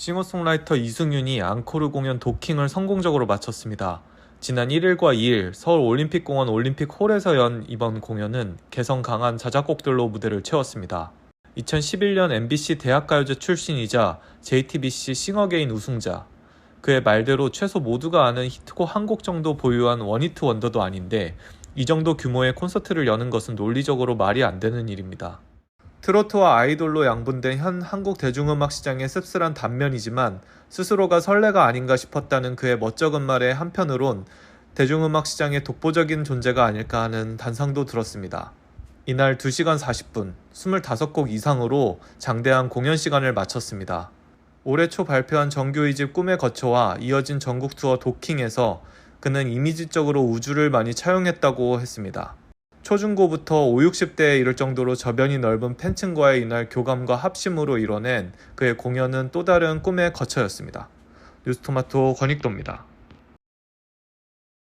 싱어송라이터 이승윤이 앙코르 공연 도킹을 성공적으로 마쳤습니다. 지난 1일과 2일 서울 올림픽공원 올림픽 홀에서 연 이번 공연은 개성 강한 자작곡들로 무대를 채웠습니다. 2011년 MBC 대학가요제 출신이자 JTBC 싱어게인 우승자. 그의 말대로 최소 모두가 아는 히트곡 한 곡 정도 보유한 원히트 원더도 아닌데 이 정도 규모의 콘서트를 여는 것은 논리적으로 말이 안 되는 일입니다. 트로트와 아이돌로 양분된 현 한국 대중음악 시장의 씁쓸한 단면이지만 스스로가 설레가 아닌가 싶었다는 그의 멋쩍은 말에 한편으론 대중음악 시장의 독보적인 존재가 아닐까 하는 단상도 들었습니다. 이날 2시간 40분, 25곡 이상으로 장대한 공연 시간을 마쳤습니다. 올해 초 발표한 정규 2집 꿈의 거처와 이어진 전국 투어 도킹에서 그는 이미지적으로 우주를 많이 차용했다고 했습니다. 초중고부터 5, 60대에 이를 정도로 저변이 넓은 팬층과의 이날 교감과 합심으로 이뤄낸 그의 공연은 또 다른 꿈의 거처였습니다. 뉴스토마토 권익도입니다.